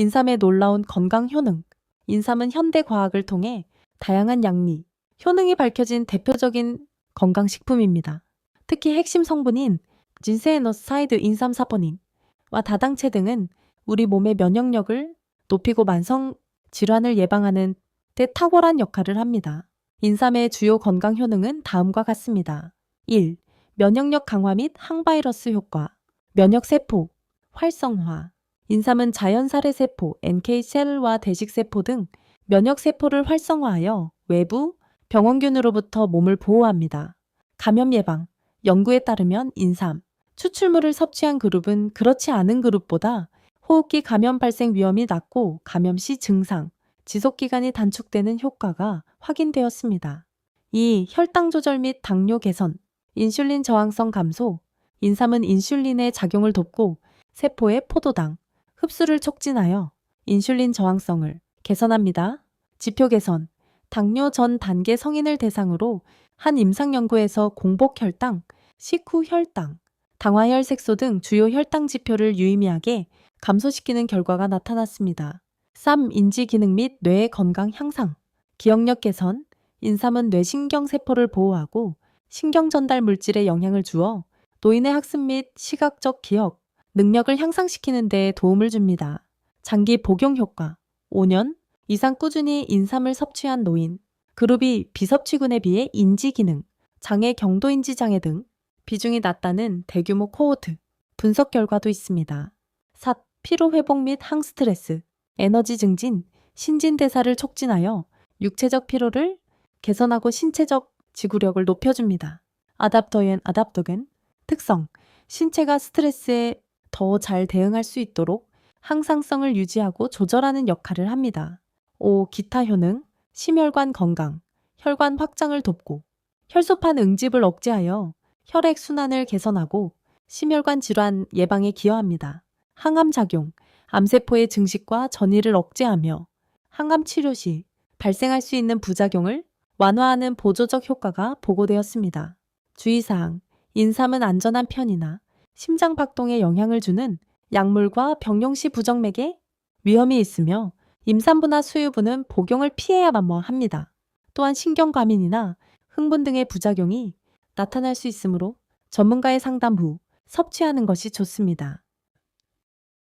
인삼의 놀라운 건강 효능. 인삼은 현대 과학을 통해 다양한 양리, 효능이 밝혀진 대표적인 건강식품입니다. 특히 핵심 성분인 진세에너사이드 인삼 사포닌과 다당체 등은 우리 몸의 면역력을 높이고 만성 질환을 예방하는 데 탁월한 역할을 합니다. 인삼의 주요 건강 효능은 다음과 같습니다. 1. 면역력 강화 및 항바이러스 효과. 면역세포, 활성화. 인삼은 자연살해 세포, NK셀과 대식세포 등 면역세포를 활성화하여 외부 병원균으로부터 몸을 보호합니다. 감염 예방. 연구에 따르면 인삼, 추출물을 섭취한 그룹은 그렇지 않은 그룹보다 호흡기 감염 발생 위험이 낮고 감염 시 증상, 지속기간이 단축되는 효과가 확인되었습니다. 2. 혈당 조절 및 당뇨 개선, 인슐린 저항성 감소. 인삼은 인슐린의 작용을 돕고 세포의 포도당, 흡수를 촉진하여 인슐린 저항성을 개선합니다. 지표 개선. 당뇨 전 단계 성인을 대상으로 한 임상 연구에서 공복 혈당, 식후 혈당, 당화혈 색소 등 주요 혈당 지표를 유의미하게 감소시키는 결과가 나타났습니다. 3. 인지 기능 및 뇌의 건강 향상. 기억력 개선. 인삼은 뇌신경 세포를 보호하고 신경 전달 물질에 영향을 주어 노인의 학습 및 시각적 기억, 능력을 향상시키는 데 도움을 줍니다. 장기 복용 효과. 5년 이상 꾸준히 인삼을 섭취한 노인. 그룹이 비섭취군에 비해 인지 기능, 장애 경도 인지 장애 등 비중이 낮다는 대규모 코호트 분석 결과도 있습니다. 4. 피로 회복 및 항스트레스, 에너지 증진, 신진 대사를 촉진하여 육체적 피로를 개선하고 신체적 지구력을 높여줍니다. 아답터엔 아답토겐 특성 신체가 스트레스에 더 잘 대응할 수 있도록 항상성을 유지하고 조절하는 역할을 합니다. 5. 기타 효능 심혈관 건강 혈관 확장을 돕고 혈소판 응집을 억제하여 혈액 순환을 개선하고 심혈관 질환 예방에 기여합니다. 항암 작용 암세포의 증식과 전이를 억제하며 항암 치료 시 발생할 수 있는 부작용을 완화하는 보조적 효과가 보고되었습니다. 주의사항, 인삼은 안전한 편이나 심장 박동에 영향을 주는 약물과 병용시 부정맥에 위험이 있으며 임산부나 수유부는 복용을 피해야만 합니다. 또한 신경과민이나 흥분 등의 부작용이 나타날 수 있으므로 전문가의 상담 후 섭취하는 것이 좋습니다.